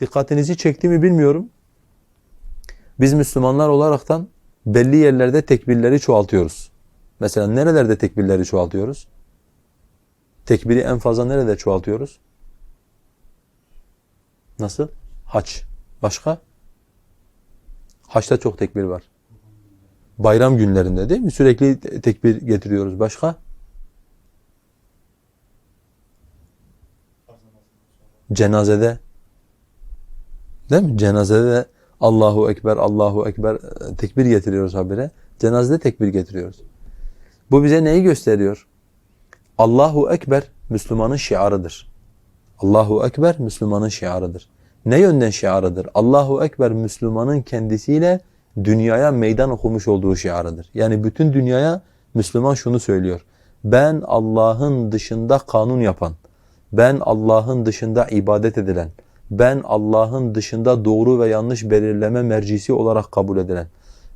dikkatinizi çekti mi bilmiyorum. Biz Müslümanlar olaraktan belli yerlerde tekbirleri çoğaltıyoruz. Mesela nerelerde tekbirleri çoğaltıyoruz? Tekbiri en fazla nerede çoğaltıyoruz? Nasıl? Haç. Başka? Haçta çok tekbir var. Bayram günlerinde değil mi? Sürekli te- tekbir getiriyoruz. Başka? Cenazede. Değil mi? Cenazede de Allahu Ekber, Allahu Ekber e, tekbir getiriyoruz habire. Cenazede tekbir getiriyoruz. Bu bize neyi gösteriyor? Allahu Ekber Müslümanın şiarıdır. Allahu Ekber Müslümanın şiarıdır. Ne yönden şiarıdır? Allahu Ekber Müslümanın kendisiyle dünyaya meydan okumuş olduğu şiarıdır. Yani bütün dünyaya Müslüman şunu söylüyor. Ben Allah'ın dışında kanun yapan, ben Allah'ın dışında ibadet edilen, ben Allah'ın dışında doğru ve yanlış belirleme mercisi olarak kabul edilen,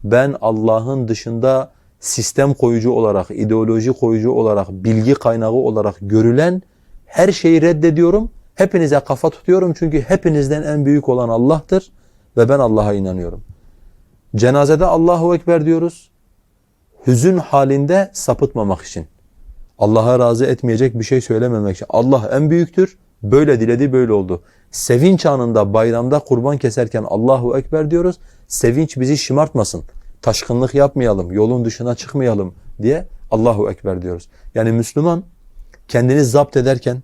ben Allah'ın dışında sistem koyucu olarak, ideoloji koyucu olarak, bilgi kaynağı olarak görülen her şeyi reddediyorum. Hepinize kafa tutuyorum çünkü hepinizden en büyük olan Allah'tır ve ben Allah'a inanıyorum. Cenazede Allahu Ekber diyoruz. Hüzün halinde sapıtmamak için. Allah'a razı etmeyecek bir şey söylememek için. Allah en büyüktür. Böyle diledi böyle oldu. Sevinç anında bayramda kurban keserken Allahu Ekber diyoruz. Sevinç bizi şımartmasın. Taşkınlık yapmayalım, yolun dışına çıkmayalım diye Allahu Ekber diyoruz. Yani Müslüman kendini zapt ederken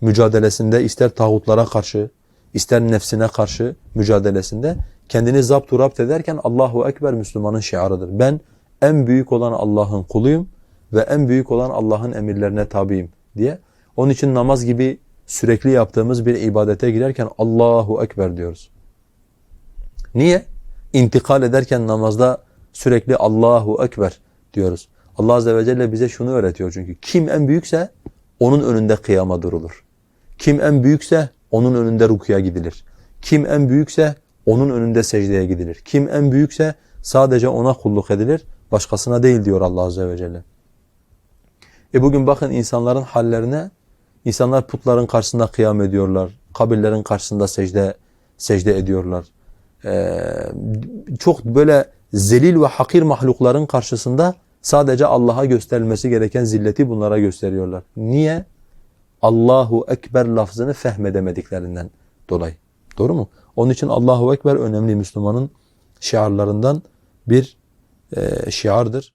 mücadelesinde ister tağutlara karşı, ister nefsine karşı mücadelesinde kendini zapt rapt ederken Allahu Ekber Müslümanın şiarıdır. Ben en büyük olan Allah'ın kuluyum ve en büyük olan Allah'ın emirlerine tabiyim diye. Onun için namaz gibi sürekli yaptığımız bir ibadete girerken Allahu Ekber diyoruz. Niye? İntikal ederken namazda sürekli Allahu Ekber diyoruz. Allah Azze ve Celle bize şunu öğretiyor çünkü. Kim en büyükse onun önünde kıyama durulur. Kim en büyükse onun önünde rukuya gidilir. Kim en büyükse onun önünde secdeye gidilir. Kim en büyükse sadece ona kulluk edilir. Başkasına değil diyor Allah Azze ve Celle. E bugün bakın insanların hallerine, insanlar putların karşısında kıyam ediyorlar, kabirlerin karşısında secde secde ediyorlar. Ee, çok böyle zelil ve hakir mahlukların karşısında sadece Allah'a gösterilmesi gereken zilleti bunlara gösteriyorlar. Niye? Allahu Ekber lafzını fehmedemediklerinden dolayı. Doğru mu? Onun için Allahu Ekber önemli Müslümanın şiarlarından bir e, şiardır.